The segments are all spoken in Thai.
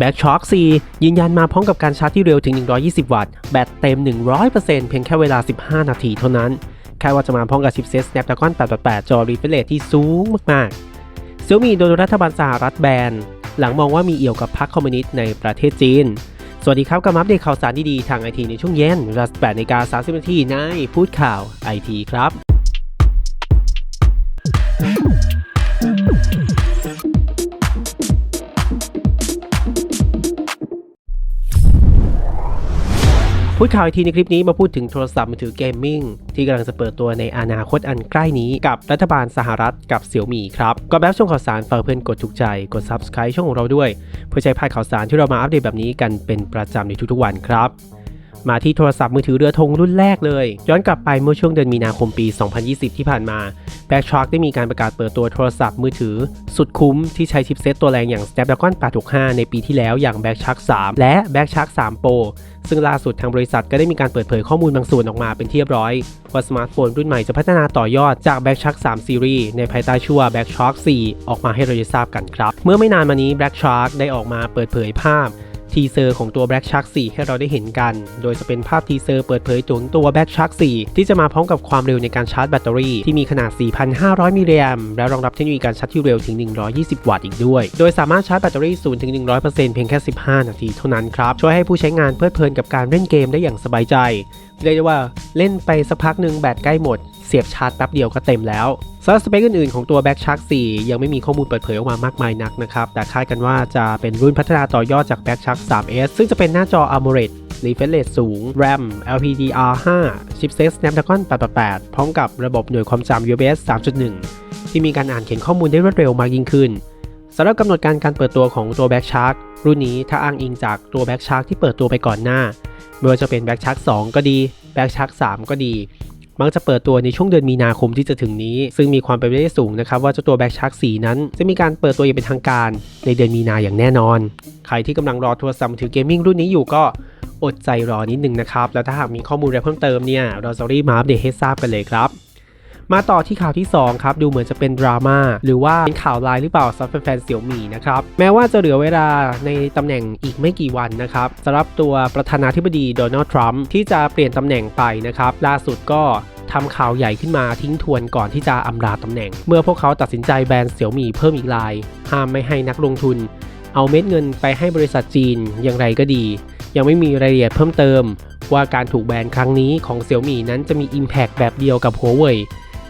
Back Shock 4ยืนยันมาพร้อมกับการชาร์จที่เร็วถึง 120 วัตต์ แบตเต็ม 100%เพียงแค่เวลา 15 นาทีเท่านั้นแค่ว่าจะมาพร้อมกับชิปเซ็ต Snapdragon 888 จอ refresh rate ที่สูงมากๆ Xiaomi โดนรัฐบาลสหรัฐแบนหลังมองว่ามีเอี่ยวกับพรรคคอมมิวนิสต์ในประเทศจีน สวัสดีครับกับมาอัปเดตข่าวสารดีๆทางไอทีในช่วงเย็นเวลา8นาฬิกา30นาทีในพูดข่าวไอทีครับ พูดข่าวอีกทีในคลิปนี้มาพูดถึงโทรศัพท์มือถือเกมมิ่งที่กำลังจะเปิดตัวในอนาคตอันใกล้นี้กับรัฐบาลสหรัฐกับเสี่ยวมี่ครับก็แบบช่วงข่าวสารฝากเพื่อนกดถูกใจกด Subscribe ช่องของเราด้วย เพื่อใช้พลาดข่าวสารที่เรามาอัปเดตแบบนี้กันเป็นประจำในทุกๆวันครับ มาที่โทรศัพท์มือถือเรือธงรุ่นแรกเลย ย้อนกลับไปเมื่อช่วงเดือนมีนาคมปี 2020 ที่ผ่านมา Backtrack ได้มีการประกาศเปิดตัวโทรศัพท์มือถือ สุดคุ้มที่ใช้ชิปเซตตัวแรงอย่าง Snapdragon 865 ในปีที่แล้วอย่าง Backtrack 3 และ Backtrack 3 Pro ซึ่งล่าสุดทางบริษัทก็ได้มีการเปิดเผยข้อมูลบางส่วนออกมาเป็นที่เรียบร้อย ว่าสมาร์ทโฟนรุ่นใหม่จะพัฒนาต่อยอดจาก Backtrack 3 Series ในภายใต้ชื่อว่า Backtrack 4 ออกมาให้เราได้ทราบกันครับ เมื่อไม่นานมานี้ Backtrack ได้ออกมาเปิดเผยภาพ ทีเซอร์ของตัว Black Shark 4 ให้เราได้เห็นกัน โดยจะเป็นภาพทีเซอร์เปิดเผยถึงตัว Black Shark 4 ที่จะมาพร้อมกับความเร็วในการชาร์จแบตเตอรี่ที่มีขนาด 4,500 มิลลิแอมป์และรองรับเทคโนโลยีการชาร์จที่เร็วถึง 120 วัตต์อีกด้วย โดยสามารถชาร์จแบตเตอรี่0ถึง100%เพียงแค่ 15 นาทีเท่านั้นครับ ช่วยให้ผู้ใช้งานเพลิดเพลินกับการเล่นเกมได้อย่างสบายใจ เรียกได้ว่าเล่นไปสักพักหนึ่งแบตใกล้หมด สียบชาร์จแป๊บเดียวก็เต็มแล้วสำหรับสเปคอื่นๆของตัว Back Shark 4 ยังไม่มีข้อมูลเปิดเผยออกมามากมายนักนะครับ แต่คาดกันว่าจะเป็นรุ่นพัฒนาต่อยอดจาก Back Shark 3S ซึ่งจะเป็นหน้าจอ AMOLED refresh rate สูง RAM LPDR5 chipset Snapdragon 888 พร้อมกับระบบหน่วยความจำ UFS 3.1 ที่มีการอ่านเขียนข้อมูลได้รวดเร็วมากยิ่งขึ้นสำหรับกำหนดการการเปิดตัวของตัว Back Shark รุ่นนี้ถ้าอ้างอิงจากตัว Back Shark ที่เปิดตัวไปก่อนหน้าไม่ว่าจะเป็น Back Shark 2 ก็ดี Back Shark 3 ก็ดี มักจะเปิดตัวในช่วงเดือนมีนาคมที่จะถึงนี้ ซึ่งมีความเป็นไปได้สูงนะครับว่าเจ้าตัวแบ็กชาร์กสีนั้น จะมีการเปิดตัวอย่างเป็นทางการในเดือนมีนาอย่างแน่นอน ใครที่กำลังรอโทรศัพท์มือถือเกมมิ่งรุ่นนี้อยู่ก็อดใจรอนิดนึงนะครับ แล้วถ้าหากมีข้อมูลอะไรเพิ่มเติมเนี่ยเราจะรีบมาอัปเดตให้ทราบกันเลยครับ มาต่อที่ข่าวที่ 2 ครับ ดูเหมือนจะเป็นดราม่าหรือว่าเป็นข่าวลายหรือเปล่าสำหรับแฟนเสี่ยวหมี่นะครับ แม้ว่าจะเหลือเวลาในตำแหน่งอีกไม่กี่วันนะครับสำหรับตัวประธานาธิบดีโดนัลด์ทรัมป์ที่จะเปลี่ยนตำแหน่งไปนะครับล่าสุดก็ทำข่าวใหญ่ขึ้นมาทิ้งทวนก่อนที่จะอำลาตำแหน่ง เมื่อพวกเขาตัดสินใจแบนเสี่ยวหมี่เพิ่มอีกราย ห้ามไม่ให้นักลงทุน เอาเม็ดเงินไปให้บริษัทจีนอย่างไรก็ดี ยังไม่มีรายละเอียดเพิ่มเติม ว่าการถูกแบนครั้งนี้ของเสี่ยวหมี่นั้นจะมี Impact แบบเดียวกับหัวเว่ย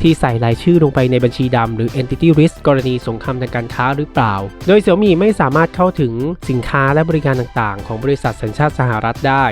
ที่ใส่รายชื่อลงไปในบัญชีดำหรือ Entity Risk กรณีสงครามทางการค้าหรือเปล่า โดยเซียวมี่ไม่สามารถเข้าถึงสินค้าและบริการต่างๆ ของบริษัทสัญชาติสหรัฐได้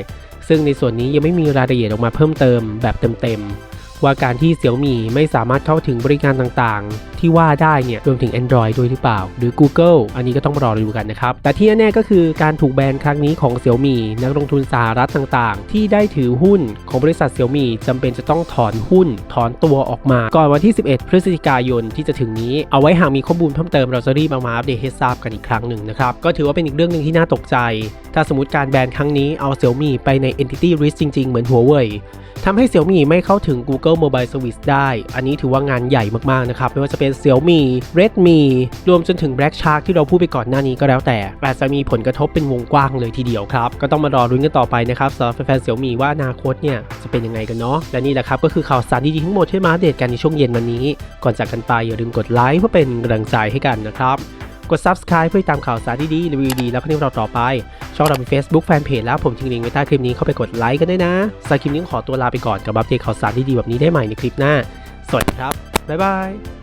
ซึ่งในส่วนนี้ยังไม่มีรายละเอียดออกมาเพิ่มเติมแบบเต็มๆว่าการที่เซียวมี่ไม่สามารถเข้าถึงบริการต่างๆ ที่ว่าได้เนี่ยรวมถึง Android ด้วยหรือเปล่า หรือ Google อันนี้ก็ต้องมารอดูกันนะครับ แต่ที่แน่ๆก็คือการถูกแบนครั้งนี้ของ Xiaomi นักลงทุนสหรัฐต่างๆ ที่ได้ถือหุ้นของบริษัท Xiaomi จำเป็นจะต้องถอนหุ้นถอนตัวออกมา ก่อนวันที่ 11 พฤศจิกายนที่จะถึงนี้เอาไว้หากมีข้อมูลเพิ่มเติมเราจะรีบมาอัปเดตให้ทราบกันอีกครั้งหนึ่งนะครับก็ถือว่าเป็นอีกเรื่องหนึ่งที่น่าตกใจ ถ้าสมมติการแบนครั้งนี้เอา Xiaomi ไปใน Entity Risk จริง ๆ เหมือนหัวเว่ยทำให้ Xiaomi ไม่เข้าถึง Google Mobile Service ได้ อันนี้ถือว่างานใหญ่มากๆนะครับไม่ว่าจะเป็น Xiaomi Redmi รวมจนถึง Black Shark ที่เราพูดไปก่อนหน้านี้ก็แล้วแต่อาจจะมีผลกระทบเป็นวงกว้างเลยทีเดียวครับ ก็ต้องมารอรุ้นกันต่อไปนะครับสำหรับแฟนๆ Xiaomi ว่าอนาคตเนี่ยจะเป็นยังไงกันเนาะและนี่แหละครับก็คือข่าวสารดีๆทั้งหมดที่มาอัปเดตกันในช่วงเย็นวันนี้ ก่อนจากกันไปอย่าลืมกดไลค์เพื่อเป็นกำลังใจให้กันนะครับกด subscribe เพื่อตามข่าวสารดีๆรีวิวดีๆแล้วก็นิวเราต่อไป ช่องเราเป็น Facebook Fanpage แล้วผมทิ้งลิงก์ไว้ใต้คลิปนี้เข้าไปกดไลค์กันด้วยนะสำหรับคลิปนี้ขอตัวลาไปก่อนกับอัปเดตข่าวสารดีๆแบบนี้ได้ใหม่ในคลิปหน้า สวัสดีครับ บ๊ายบาย